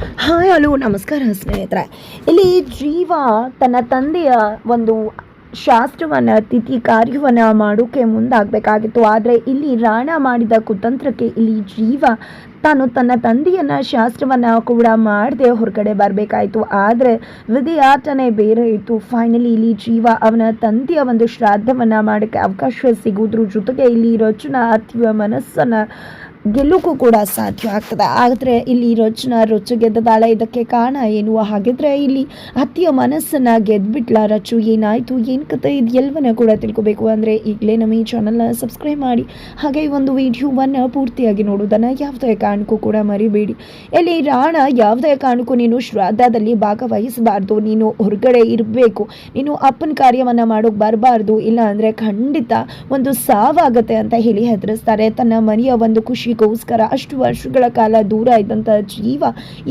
Hi hello ನಮಸ್ಕಾರ ಸ್ನೇಹಿತರೆ. ಇಲ್ಲಿ ಜೀವ ತನ್ನ ತಂದೆಯ ಒಂದು ಶಾಸ್ತ್ರವನ್ನು, ತಿಥಿ ಕಾರ್ಯವನ್ನು ಮಾಡೋಕ್ಕೆ ಮುಂದಾಗಬೇಕಾಗಿತ್ತು. ಆದರೆ ಇಲ್ಲಿ ರಾಣ ಮಾಡಿದ ಕುತಂತ್ರಕ್ಕೆ ಇಲ್ಲಿ ಜೀವ ತಾನು ತನ್ನ ತಂದೆಯನ್ನ ಶಾಸ್ತ್ರವನ್ನು ಕೂಡ ಮಾಡದೆ ಹೊರಗಡೆ ಬರಬೇಕಾಯಿತು. ಆದರೆ ವಿಧಿಯಾಟನೆ ಬೇರೆ ಇತ್ತು. ಫೈನಲಿ ಇಲ್ಲಿ ಜೀವ ಅವನ ತಂದೆಯ ಒಂದು ಶ್ರಾದ್ದವನ್ನು ಮಾಡೋಕ್ಕೆ ಅವಕಾಶ ಸಿಗುವುದ್ರ ಜೊತೆಗೆ ಇಲ್ಲಿ ರಚನಾ ಅತ್ಯುವ ಮನಸ್ಸನ್ನು ಗೆಲ್ಲೋಕ್ಕೂ ಕೂಡ ಸಾಧ್ಯ ಆಗ್ತದೆ. ಆದರೆ ಇಲ್ಲಿ ರಚನಾ ರೊಚ್ಚು ಗೆದ್ದದಾಳೆ ಇದಕ್ಕೆ ಕಾರಣ ಏನು? ಹಾಗಿದ್ರೆ ಇಲ್ಲಿ ಅತ್ತಿಯ ಮನಸ್ಸನ್ನ ಗೆದ್ಬಿಟ್ಲ ರಚು ಏನಾಯಿತು? ಏನು ಕತೆ ಇದು? ಎಲ್ಲವನ್ನ ಕೂಡ ತಿಳ್ಕೊಬೇಕು. ಅಂದರೆ ಈಗಲೇ ನಮ್ಮ ಈ ಚಾನಲ್ನ ಸಬ್ಸ್ಕ್ರೈಬ್ ಮಾಡಿ. ಹಾಗೆ ಈ ಒಂದು ವಿಡಿಯೋವನ್ನು ಪೂರ್ತಿಯಾಗಿ ನೋಡೋದನ್ನು ಯಾವುದೇ ಕಾರಣಕ್ಕೂ ಕೂಡ ಮರಿಬೇಡಿ. ಇಲ್ಲಿ ರಾಣ, ಯಾವುದೇ ಕಾರಣಕ್ಕೂ ನೀನು ಶ್ರಾದ್ದದಲ್ಲಿ ಭಾಗವಹಿಸಬಾರ್ದು. ನೀನು ಹೊರಗಡೆ ಇರಬೇಕು. ನೀನು ಅಪ್ಪನ ಕಾರ್ಯವನ್ನು ಮಾಡೋಕೆ ಬರಬಾರ್ದು. ಇಲ್ಲ ಅಂದರೆ ಖಂಡಿತ ಒಂದು ಸಾವಾಗತ್ತೆ ಅಂತ ಹೇಳಿ ಹೆದರಿಸ್ತಾರೆ. ತನ್ನ ಮನೆಯ ಒಂದು ಖುಷಿಗೋಸ್ಕರ ಅಷ್ಟು ವರ್ಷಗಳ ಕಾಲ ದೂರ ಇದ್ದಂಥ ಜೀವ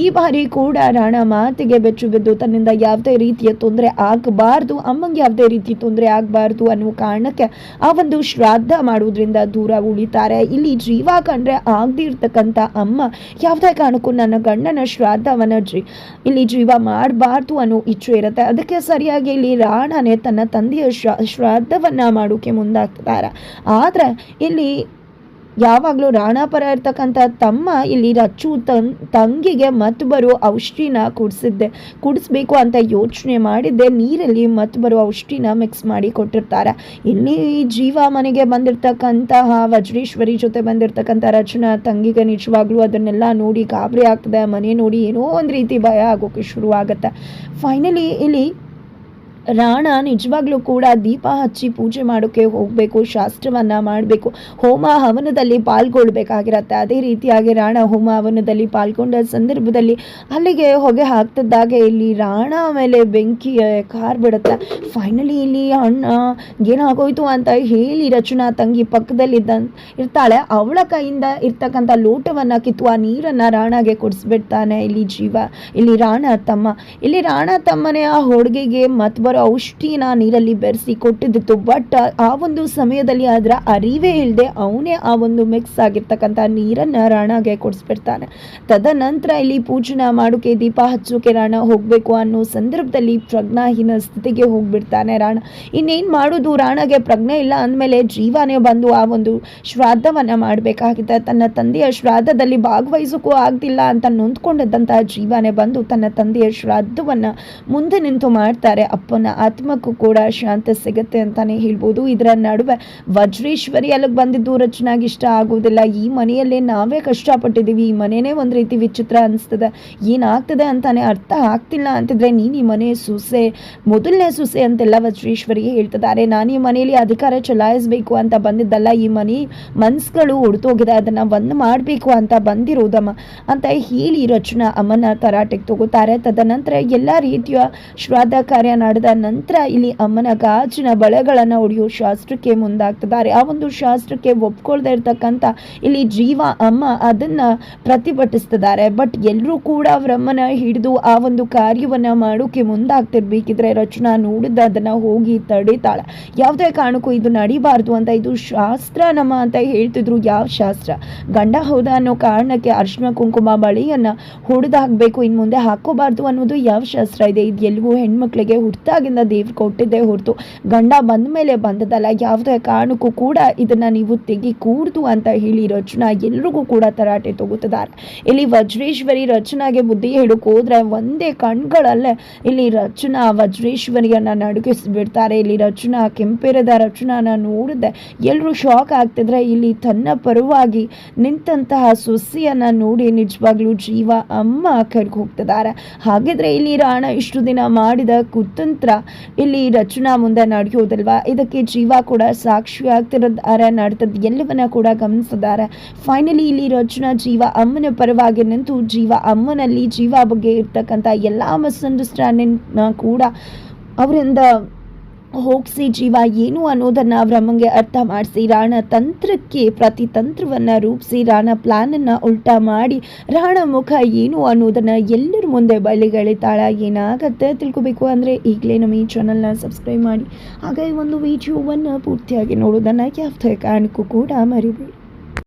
ಈ ಬಾರಿ ಕೂಡ ರಾಣ ಮಾತಿಗೆ ಬೆಚ್ಚು ಬಿದ್ದು ತನ್ನಿಂದ ಯಾವುದೇ ರೀತಿಯ ತೊಂದರೆ ಆಗಬಾರ್ದು, ಅಮ್ಮಂಗೆ ಯಾವುದೇ ರೀತಿ ತೊಂದರೆ ಆಗಬಾರ್ದು ಅನ್ನುವ ಕಾರಣಕ್ಕೆ ಆ ಒಂದು ಶ್ರಾದ್ದ ಮಾಡುವುದರಿಂದ ದೂರ ಉಳಿತಾರೆ. ಇಲ್ಲಿ ಜೀವ ಕಂಡ್ರೆ ಆಗದೇ ಇರ್ತಕ್ಕಂಥ ಅಮ್ಮ ಯಾವುದೇ ಕಾರಣಕ್ಕೂ ನನ್ನ ಗಂಡನ ಶ್ರಾದ್ದವನ್ನು ಜೀ, ಇಲ್ಲಿ ಜೀವ ಮಾಡಬಾರ್ದು ಅನ್ನೋ ಇಚ್ಛೆ ಇರುತ್ತೆ. ಅದಕ್ಕೆ ಸರಿಯಾಗಿ ಇಲ್ಲಿ ರಾಣನೇ ತನ್ನ ತಂದೆಯ ಶ್ರಾ ಮಾಡೋಕ್ಕೆ ಮಾಡೋಕೆ ಮುಂದಾಗ್ತಾರೆ. ಆದರೆ ಇಲ್ಲಿ ಯಾವಾಗಲೂ ರಾಣಾಪರ ಇರ್ತಕ್ಕಂಥ ತಮ್ಮ ಇಲ್ಲಿ ರಚ್ಚು ತನ್, ತಂಗಿಗೆ ಮತ್ತು ಬರೋ ಔಷಧಿನ ಕುಡಿಸಿದ್ದೆ, ಕುಡಿಸ್ಬೇಕು ಅಂತ ಯೋಚನೆ ಮಾಡಿದ್ದೆ. ನೀರಲ್ಲಿ ಮತ್ತು ಬರೋ ಔಷಧಿನ ಮಿಕ್ಸ್ ಮಾಡಿ ಕೊಟ್ಟಿರ್ತಾರೆ. ಇಲ್ಲಿ ಜೀವ ಮನೆಗೆ ಬಂದಿರತಕ್ಕಂತಹ ವಜ್ರೇಶ್ವರಿ ಜೊತೆ ಬಂದಿರತಕ್ಕಂಥ ರಚನಾ ತಂಗಿಗೆ ನಿಜವಾಗ್ಲೂ ಅದನ್ನೆಲ್ಲ ನೋಡಿ ಗಾಬರಿ ಆಗ್ತದೆ. ಮನೆ ನೋಡಿ ಏನೋ ಒಂದು ರೀತಿ ಭಯ ಆಗೋಕೆ ಶುರು ಆಗುತ್ತೆ ಫೈನಲಿ ಇಲ್ಲಿ ರಾಣ ನಿಜವಾಗ್ಲೂ ಕೂಡ ದೀಪ ಹಚ್ಚಿ ಪೂಜೆ ಮಾಡೋಕ್ಕೆ ಹೋಗಬೇಕು, ಶಾಸ್ತ್ರವನ್ನು ಮಾಡಬೇಕು, ಹೋಮ ಹವನದಲ್ಲಿ ಪಾಲ್ಗೊಳ್ಬೇಕಾಗಿರತ್ತೆ. ಅದೇ ರೀತಿಯಾಗಿ ರಾಣ ಹೋಮ ಹವನದಲ್ಲಿ ಪಾಲ್ಗೊಂಡ ಸಂದರ್ಭದಲ್ಲಿ ಅಲ್ಲಿಗೆ ಹೊಗೆ ಹಾಕ್ತಿದ್ದಾಗೆ ಇಲ್ಲಿ ರಾಣ ಮೇಲೆ ಬೆಂಕಿ ಕಾರ್ ಬಿಡುತ್ತೆ. ಫೈನಲಿ ಇಲ್ಲಿ ಅಣ್ಣ ಏನಾಗೋಯ್ತು ಅಂತ ಹೇಳಿ ರಚನಾ ತಂಗಿ ಪಕ್ಕದಲ್ಲಿದ್ದ, ಇರ್ತಾಳೆ. ಅವಳ ಕೈಯಿಂದ ಇರ್ತಕ್ಕಂಥ ಲೋಟವನ್ನು ಕಿತ್ತು ಆ ನೀರನ್ನು ರಾಣಗೆ ಕೊಡಿಸ್ಬಿಡ್ತಾನೆ ಇಲ್ಲಿ ಜೀವ. ಇಲ್ಲಿ ರಾಣ ತಮ್ಮ, ಇಲ್ಲಿ ರಾಣ ತಮ್ಮನೇ ಆ ಹೋಳಿಗೆಗೆ ಮತ್ತೊಬ್ಬರು ಔಷಧಿನ ನೀರಲ್ಲಿ ಬೆರೆಸಿ ಕೊಟ್ಟಿದ್ದಿತ್ತು ಬಟ್ ಆ ಒಂದು ಸಮಯದಲ್ಲಿ ಅದರ ಅರಿವೇ ಇಲ್ಲದೆ ಅವನೇ ಆ ಒಂದು ಮಿಕ್ಸ್ ಆಗಿರ್ತಕ್ಕಂಥ ನೀರನ್ನು ರಾಣಗೆ ಕೊಡಿಸ್ಬಿಡ್ತಾನೆ. ತದನಂತರ ಇಲ್ಲಿ ಪೂಜನ ಮಾಡೋಕೆ, ದೀಪ ಹಚ್ಚೋಕೆ ರಾಣ ಹೋಗಬೇಕು ಅನ್ನೋ ಸಂದರ್ಭದಲ್ಲಿ ಪ್ರಜ್ಞಾಹೀನ ಸ್ಥಿತಿಗೆ ಹೋಗ್ಬಿಡ್ತಾನೆ ರಾಣ. ಇನ್ನೇನು ಮಾಡೋದು? ರಾಣಗೆ ಪ್ರಜ್ಞೆ ಇಲ್ಲ ಅಂದಮೇಲೆ ಜೀವನೇ ಬಂದು ಆ ಒಂದು ಶ್ರಾದ್ದವನ್ನು ಮಾಡಬೇಕಾಗಿದೆ. ತನ್ನ ತಂದೆಯ ಶ್ರಾದ್ದದಲ್ಲಿ ಭಾಗವಹಿಸೋಕ್ಕೂ ಆಗ್ತಿಲ್ಲ ಅಂತ ನೊಂದ್ಕೊಂಡಿದ್ದಂತಹ ಜೀವನೇ ಬಂದು ತನ್ನ ತಂದೆಯ ಶ್ರಾದ್ದವನ್ನು ಮುಂದೆ ನಿಂತು ಮಾಡ್ತಾರೆ ಅಪ್ಪನ ಆತ್ಮಕ್ಕೂ ಕೂಡ ಶಾಂತ ಸಿಗುತ್ತೆ ಅಂತಾನೆ ಹೇಳ್ಬೋದು. ಇದರ ನಡುವೆ ವಜ್ರೇಶ್ವರಿ ಅಲ್ಲಿಗೆ ಬಂದಿದ್ದು ರಚನಾಗಿ ಇಷ್ಟ ಆಗೋದಿಲ್ಲ ಈ ಮನೆಯಲ್ಲೇ ನಾವೇ ಕಷ್ಟಪಟ್ಟಿದ್ದೀವಿ. ಈ ಮನೆಯೇ ಒಂದು ರೀತಿ ವಿಚಿತ್ರ ಅನಿಸ್ತದೆ. ಏನಾಗ್ತದೆ ಅಂತಾನೆ ಅರ್ಥ ಆಗ್ತಿಲ್ಲ ಅಂತಿದ್ರೆ ನೀನು ಈ ಮನೆ ಸೂಸೆ, ಮೊದಲನೇ ಸೂಸೆ ಅಂತೆಲ್ಲ ವಜ್ರೇಶ್ವರಿಗೆ ಹೇಳ್ತಿದ್ದಾರೆ. ನಾನು ಈ ಮನೆಯಲ್ಲಿ ಅಧಿಕಾರ ಚಲಾಯಿಸಬೇಕು ಅಂತ ಬಂದಿದ್ದಲ್ಲ. ಈ ಮನೆ ಮನ್ಸುಗಳು ಹೊಡೆದೋಗಿದೆ ಅದನ್ನು ಬಂದ್ ಮಾಡಬೇಕು ಅಂತ ಬಂದಿರೋದಮ್ಮ ಅಂತ ಹೇಳಿ ರಚನಾ ಅಮ್ಮನ ತರಾಟೆಗೆ ತಗೋತಾರೆ. ತದನಂತರ ಎಲ್ಲ ರೀತಿಯ ಶ್ರಾದ್ದ ಕಾರ್ಯ ನಡೆದ ನಂತರ ಇಲ್ಲಿ ಅಮ್ಮನ ಗಾಜಿನ ಬಳೆಗಳನ್ನು ಹೊಡೆಯೋ ಶಾಸ್ತ್ರಕ್ಕೆ ಮುಂದಾಗ್ತಿದ್ದಾರೆ. ಆ ಒಂದು ಶಾಸ್ತ್ರಕ್ಕೆ ಒಪ್ಕೊಳ್ದೆ ಇರ್ತಕ್ಕಂಥ ಇಲ್ಲಿ ಜೀವ, ಅಮ್ಮ ಅದನ್ನ ಪ್ರತಿಭಟಿಸ್ತಿದ್ದಾರೆ. ಬಟ್ ಎಲ್ಲರೂ ಕೂಡ ಅವರಮ್ಮನ ಹಿಡಿದು ಆ ಒಂದು ಕಾರ್ಯವನ್ನ ಮಾಡೋಕೆ ಮುಂದಾಗ್ತಿರ್ಬೇಕಿದ್ರೆ ರಚನಾ ನೋಡಿದ ಅದನ್ನ ಹೋಗಿ ತಡಿತಾಳೆ. ಯಾವುದೇ ಕಾರಣಕ್ಕೂ ಇದು ನಡಿಬಾರ್ದು ಅಂತ ಇದು ಶಾಸ್ತ್ರ ನಮ್ಮ ಅಂತ ಹೇಳ್ತಿದ್ರು. ಯಾವ ಶಾಸ್ತ್ರ? ಗಂಡ ಹೌದಾ ಅನ್ನೋ ಕಾರಣಕ್ಕೆ ಅರ್ಶಿನ ಕುಂಕುಮ ಬಳಿಯನ್ನ ಹೊಡೆದು ಹಾಕಬೇಕು ಇನ್ನು ಮುಂದೆ ಹಾಕೋಬಾರ್ದು ಅನ್ನೋದು ಯಾವ ಶಾಸ್ತ್ರ ಇದೆ? ಇದು ಎಲ್ಲವೂ ಹೆಣ್ಮಕ್ಳಿಗೆ ಹುಟ್ಟಾಗಿಂದ ದೇವ್ರು ಕೊಟ್ಟಿದ್ದೇ ಹೊರತು ಗಂಡ ಬಂದ ಮೇಲೆ ಬಂದದಲ್ಲ ಯಾವುದೇ ಕಾರಣಕ್ಕೂ ಕೂಡ ಇದನ್ನ ನೀವು ತೆಗಿ ಕೂಡ್ದು ಅಂತ ಹೇಳಿ ರಚನಾ ಎಲ್ರಿಗೂ ಕೂಡ ತರಾಟೆ ತಗೋತಿದ್ದಾರೆ ಇಲ್ಲಿ ವಜ್ರೇಶ್ವರಿ ರಚನಾಗೆ ಬುದ್ಧಿ ಹೇಳಕ್ ಹೋದ್ರೆ ಒಂದೇ ಕಣ್ಗಳಲ್ಲೇ ಇಲ್ಲಿ ರಚನಾ ವಜ್ರೇಶ್ವರಿಯನ್ನ ನಡುಗಿಸ್ಬಿಡ್ತಾರೆ. ಇಲ್ಲಿ ರಚನಾ ಕೆಂಪೇರದ ರಚನಾನ ನೋಡಿದೆ ಎಲ್ಲರೂ ಶಾಕ್ ಆಗ್ತಿದ್ರೆ ಇಲ್ಲಿ ತನ್ನ ಪರವಾಗಿ ನಿಂತಹ ಸೊಸೆಯನ್ನ ನೋಡಿ ನಿಜವಾಗ್ಲೂ ಜೀವ ಅಮ್ಮ ಕರ್ಗೆ ಹೋಗ್ತಿದ್ದಾರೆ. ಹಾಗಿದ್ರೆ ಇಲ್ಲಿ ರಾಣ ಇಷ್ಟು ದಿನ ಮಾಡಿದ ಕುತಂತ್ರ ಇಲ್ಲಿ ರಚನಾ ಮುಂದೆ ನಡೆಯೋದಲ್ವಾ ಇದಕ್ಕೆ ಜೀವ ಕೂಡ ಸಾಕ್ಷಿ ಆಗ್ತಿರೋದಾರೆ ನಡೆದದ್ದು ಎಲ್ಲವನ್ನ ಕೂಡ ಗಮನಿಸಿದ್ದಾರೆ. ಫೈನಲಿ ಇಲ್ಲಿ ರಚನಾ ಜೀವ ಅಮ್ಮನ ಪರವಾಗಿ ನಿಂತು ಜೀವ ಅಮ್ಮನಲ್ಲಿ ಜೀವ ಬಗ್ಗೆ ಇರ್ತಕ್ಕಂಥ ಎಲ್ಲ ಮಿಸ್ಅಂಡರ್ಸ್ಟ್ಯಾಂಡಿಂಗ್ ಕೂಡ ಅವರಿಂದ ಹೋಗಿಸಿ ಜೀವ ಏನು ಅನ್ನೋದನ್ನು ಬ್ರಹ್ಮಂಗೆ ಅರ್ಥ ಮಾಡಿಸಿ, ರಾಣ ತಂತ್ರಕ್ಕೆ ಪ್ರತಿ ತಂತ್ರವನ್ನು ರೂಪಿಸಿ, ರಾಣ ಪ್ಲಾನನ್ನು ಉಲ್ಟಾ ಮಾಡಿ, ರಾಣ ಮುಖ ಏನು ಅನ್ನೋದನ್ನು ಎಲ್ಲರ ಮುಂದೆ ಬಳಿಗಳಿತಾಳ ಏನಾಗತ್ತೆ ತಿಳ್ಕೊಬೇಕು ಅಂದರೆ ಈಗಲೇ ನಮ್ಮ ಈ ಚಾನಲ್ನ ಸಬ್ಸ್ಕ್ರೈಬ್ ಮಾಡಿ. ಹಾಗೆ ಈ ಒಂದು ವಿಡಿಯೋವನ್ನು ಪೂರ್ತಿಯಾಗಿ ನೋಡೋದನ್ನು ಯಾವುದೇ ಕಾರಣಕ್ಕೂ ಕೂಡ ಮರಿಬೇಡಿ.